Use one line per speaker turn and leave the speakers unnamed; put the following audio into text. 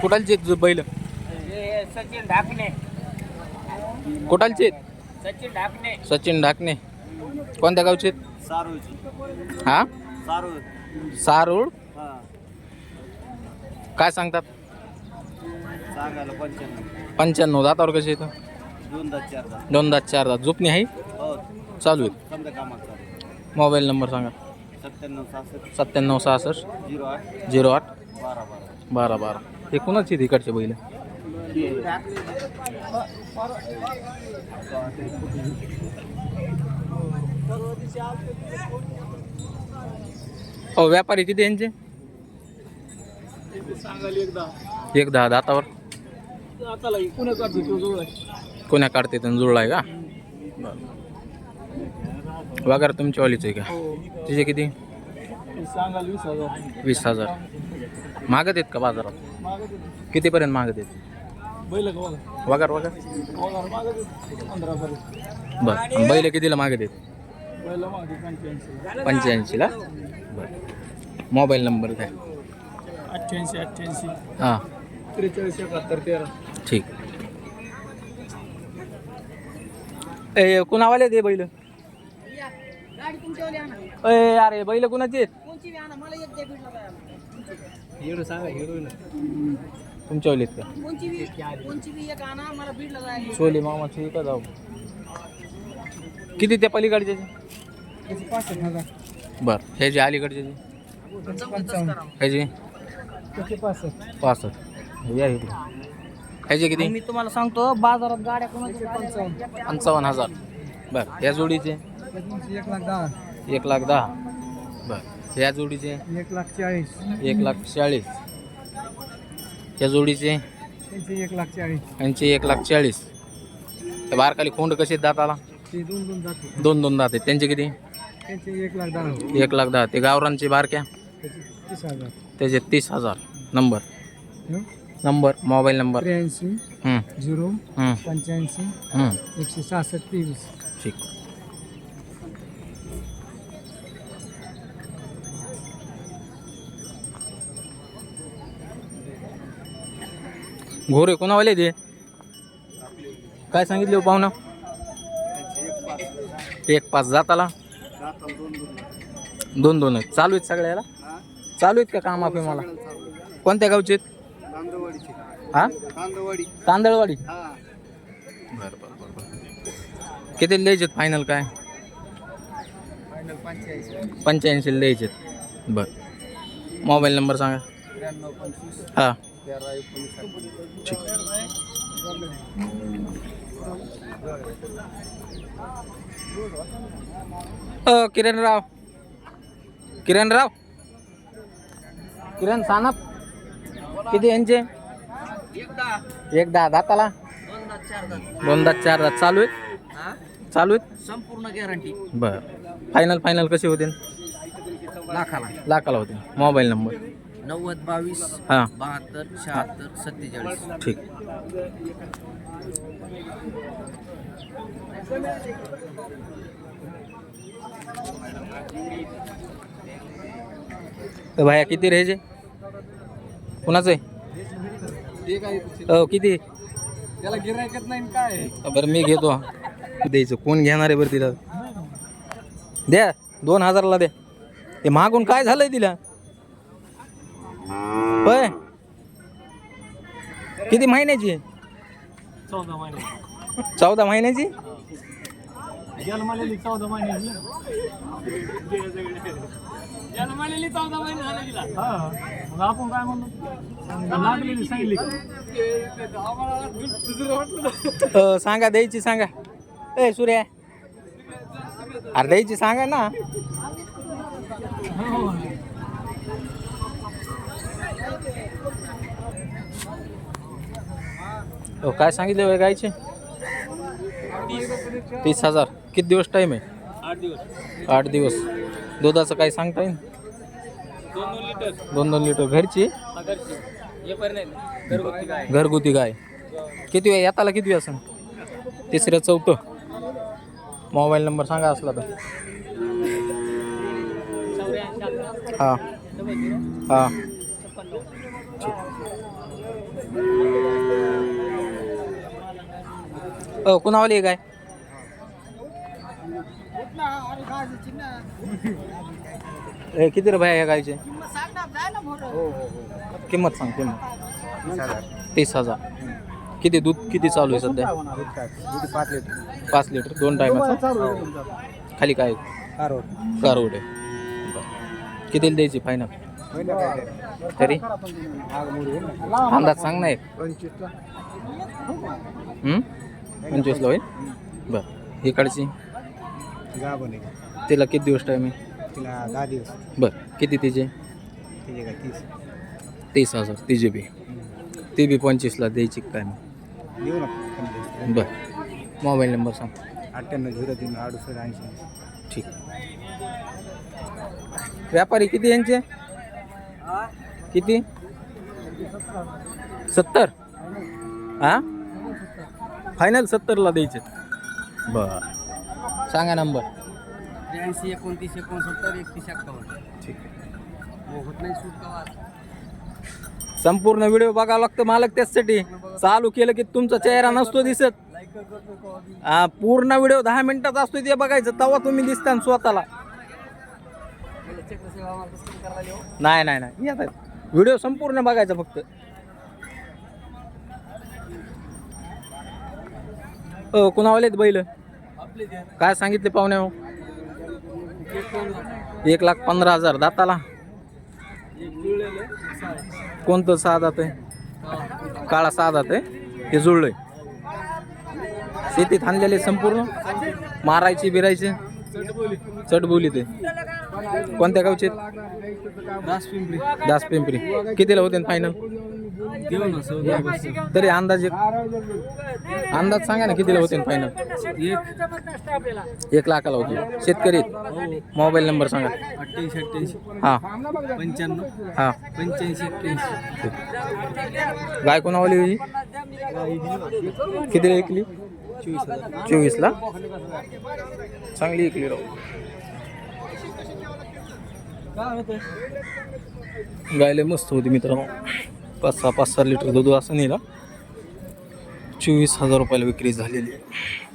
कुठालचे आहेत बैल?
सचिन ढाकणे.
कुठालचे आहेत?
सचिन ढाकणे.
सचिन ढाकणे. कोणत्या गावचे आहेत? हा?
सारू
सारूळ?
हा.
काय सांगतात?
सांगायला पंच्याण्णव.
पंच्याण्णव. दातावर कसे येतं
दोन दहा चार दहा
दोन दात चार दात झोपणी आहे?
हो.
चालू आहेत
समजा कामात चालू
मोबाईल नंबर सांगा.
सत्त्याण्णव सहासष्ट.
सत्त्याण्णव सहासष्ट.
झिरो आठ.
झिरो आठ.
बारा बारा.
बारा बारा. हे कुणाची आहेत इकडचे बैल? हो. व्यापारी किती यांचे? एक दहा दातावर. कोण्या काढते जुळला आहे. का? वगैरे तुमच्या वालीच आहे का?
हो.
तिचे किती?
वीस हजार.
मागत आहेत का बाजारात? कितीपर्यंत मागत आहेत? वगार? वगार बरं. बैल कितीला मागत आहेत? पंच्याऐंशीला? बरं. मोबाईल नंबर काय?
अठ्ठ्याऐंशी अठ्ठ्याऐंशी.
हां.
त्रेचाळीस एकाहत्तर तेरा.
ठीक. ए कुणावाले ते बैल? ए अरे बैल कुणाचे?
हिरो सांगा हिरो
तुमच्यावाले आहेत का? छोले मामाचे का जाऊ. किती त्या पलीकडचे? बरं हे जे अलीकडचे ह्याचे
पासष्ट.
या इकडे. ह्याचे किती?
मी तुम्हाला सांगतो बाजारात गाड्या कोणाच्या
पंचावन्न
हजार. बरं या जोडीचे?
एक लाख दहा.
एक लाख दहा. बरं. या जोडीचे?
एक लाख चाळीस.
एक लाख चाळीस. या जोडीचे?
त्यांचे एक लाख चाळीस.
यांचे एक लाख चाळीस. त्या बारकाली खोंड कसे आहेत दाताला?
ते दोन दोन जाते
दोन दोन दात आहेत. त्यांचे किती?
त्यांचे एक लाख दहा
एक लाख दहा. ते गावरांचे बारक्या?
त्याचे तीस हजार.
त्याचे तीस हजार. नंबर.
हं?
नंबर. Mobile number.
त्र्याऐंशी
हं,
झिरो
हं,
पंच्याऐंशी
हं.
एकशे सहासष्ट तेवीस.
ठीक. घोरे कोणावाले ते? काय सांगितले हो पाहुणं? एक पाच जाताला? दोन दोन आहेत. चालू आहेत सगळ्याला? चालू आहेत का काम आपे मला? कोणत्या गावचे आहेत? हा? तांदळवाडी. बरं बरं बरं किती द्यायचे फायनल काय?
पंच्याऐंशी
लिहायचे द्यायचे बरं. मोबाईल नंबर सांगा. हां.
तेरा एकोणीस
ठीक अ किरणराव. किरणराव? किरण सानप? किती यांचे? एक दहा दाताला दोन दात चार दात चालू आहेत? चालू आहेत?
संपूर्ण गॅरंटी
बर. फायनल फायनल कसे होतील?
लाखाला.
लाखाला होतील. मोबाईल नंबर
नव्वद बावीस
हां.
बहात्तर शहात्तर सत्तेचाळीस.
ठीक. तर भाया किती रेजे कुणाचं आहे? हो किती?
त्याला गिरायकत नाही काय?
बरं मी घेतो. द्यायचं. कोण घेणार आहे बरं तिला? द्या. दोन हजारला द्या. ते मागून काय झालंय तिला? होय? किती महिन्याची?
चौदा महिने.
चौदा महिन्याची?
जन्मालेली चौदा महिने जन्मालेली चौदा महिने झाले तिला. हा. मग आपण काय म्हणतो लागलेली
अ, सांगा द्यायची सांगा. ए सूर्या. अरे द्यायची सांगा ना. हो. काय सांगितले वय गायचे तीस हजार. किती दिवस टाईम आहे?
आठ दिवस.
आठ दिवस. दुधाचं काय सांगता येईल?
दोन दोन लिटर.
दोन दोन लिटर. घरची?
हे घरगुती
गाय. किती वेळ येताला किती वेळ असं तिसऱ्या चौथं. मोबाईल नंबर सांगा असला तर. हा. हा. कुणावाली आहे काय? ए, किती रुपये आहे या गायचे किंमत सांग किंमत. तीस हजार. किती दूध किती चालू आहे सध्या?
पाच लिटर
पाच लिटर दोन टायमाचा? खाली काय? कारवड आहे. कितीला द्यायची फायनल तरी? अंदाज सांग नाही हं? पंचवीसला होईल? बरं. इकडची
गाभण आहे.
तिला किती दिवस टाईम आहे?
तिला दहा दिवस.
बरं. किती तिचे?
तिचे काय तीस.
तीस हजार. तिचे बी. ती बी पंचवीसला द्यायची काय मग
देऊ ना
बरं. मोबाईल नंबर सांग.
अठ्ठ्याण्णव झिरो तीन अडुसष्ट ऐंशी.
ठीक. व्यापारी किती यांचे? किती? सत्तर. हा? फायनल सत्तरला द्यायचे. बर. सांगा नंबर
त्र्याऐंशी एकोणतीस एकोणसत्तर एकतीस एक्कावन्न.
ठीक
हो होत नाही सूट का
संपूर्ण व्हिडिओ बघावं लागतं मालक त्याचसाठी. चालू केलं की तुमचा चेहरा नसतो दिसत. हा, पूर्ण व्हिडिओ दहा मिनिटाचा असतो ते बघायचं. तेव्हा तुम्ही दिसता ना स्वतःला. नाही नाही नाही. व्हिडिओ संपूर्ण बघायचा फक्त. हो कुणावालेत बैल? काय सांगितले पाहुणे हो? एक लाख पंधरा हजार दाताला. कोणतं सहा दात आहे? काळा सहा दात आहे. हे जुळलंय. शेतीत आणलेले संपूर्ण. मारायची बिरायचे. चटबोली. ते कोणत्या गावचे
दास पिंपरी.
दास पिंपरी. कितीला होते फायनल तरी अंदाज अंदाज सांगा ना कितीला होते फायनल
एक
एक लाखाला होते शेतकरी. मोबाईल नंबर सांगा
अठ्ठ्याऐंशी अठ्ठ्याऐंशी
हा
पंच्याण्णव
हा
पंच्याऐंशी एक्क्याऐंशी
गाय कोणावाली होती कितीला
हजार
चोवीसला चांगली विकली राहू गायले मस्त होती मित्रांनो पाच सहा पाच सहा लिटर दूध असं नेला चोवीस हजार रुपयाला विक्री झालेली आहे.